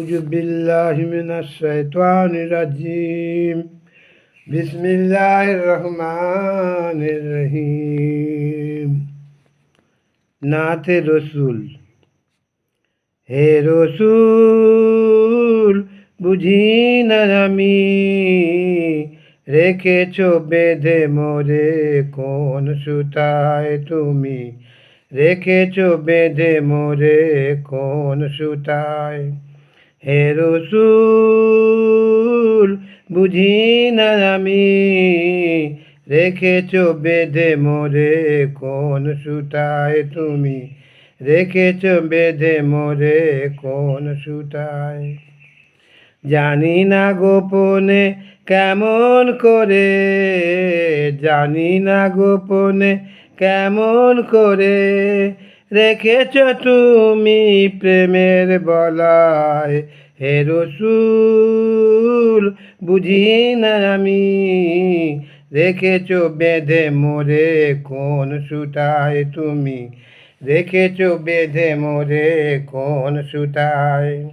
أعوذ بالله من الشيطان الرجيم بسم الله الرحمن الرحيم নাতে রসুল হে রসুল বুঝি না আমি রেখেছ বেঁধে মোরে কোন সুতায় তুমি রেখেছ বেঁধে মোরে কোন সুতায় হে রসুল, বুঝি না আমি? রেখেছ বেঁধে মোরে কোন সুতায় তুমি? রেখেছ বেঁধে মোরে কোন সুতায়? জানি না গোপনে কেমন করে, জানি না গোপনে কেমন করে রেখেছ তুমি প্রেমের বলায়। হে রসুল, বুঝি না আমি? রেখেছ বেঁধে মোরে কোন সুতায় তুমি? রেখেছ বেঁধে মোরে কোন সুতায়?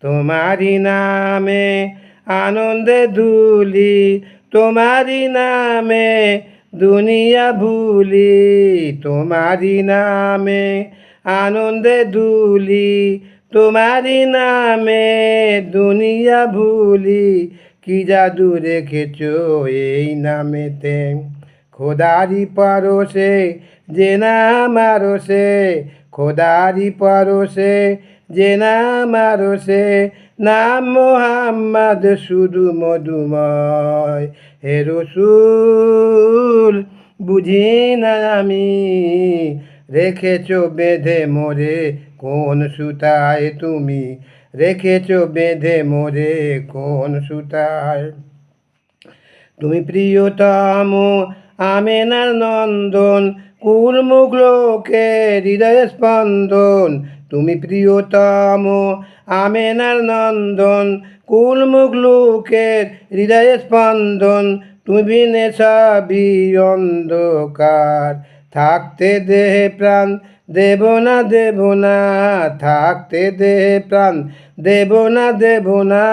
তোমারি নামে আনন্দে দুলি তোমারি নামে দুনিয়া ভুলি তোমারি নামে আনন্দে দুলি তোমারি নামে দুনিয়া ভুলি। কি জাদু রেখেছ এই নামেতে? খোদারি পারসে যে নাম আরসে খোদারি পারসে যে নাম আরসে নাম মোহাম্মদ শুধু মধুময় হে রসুল। বুঝি না আমি? রেখেছ বেঁধে মোরে কোন সুতায় তুমি? রেখেছ বেঁধে মোরে কোন সুতায়? তুমি প্রিয়তম আমেনার নন্দন, কুলমুখ লোকে হৃদয় স্পন্দন। তুমি প্রিয়তম আমেনার নন্দন, কুলমুখ লোকের হৃদয় স্পন্দন। তুমি বিনে সবই অন্ধকার। থাকতে দেহে প্রাণ, দেব না দেব না। থাকতে দেহে প্রাণ, দেব না দেব না।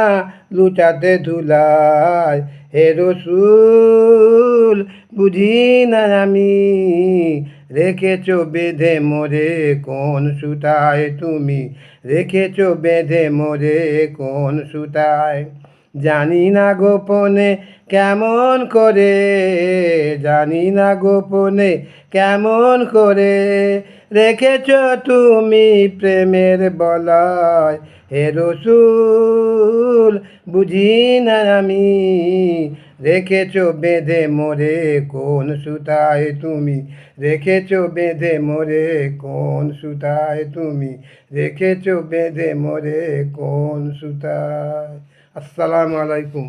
লুচাতে ধুলায় হে রসুল, বুঝি না আমি। রেখেছ বেঁধে মোরে কোন সুতায় তুমি? রেখেছ বেঁধে মোরে কোন সুতায়? জানি না গোপনে কেমন করে, জানি না গোপনে কেমন করে। রেখেছ তুমি প্রেমের বলয়, হে রসুল বুঝি না আমি। রেখেছ বেঁধে মোরে কোন সুতায় তুমি? রেখেছ বেঁধে মোরে কোন সুতায় তুমি? রেখেছ বেঁধে মোরে কোন সুতায়? আসসালামু আলাইকুম।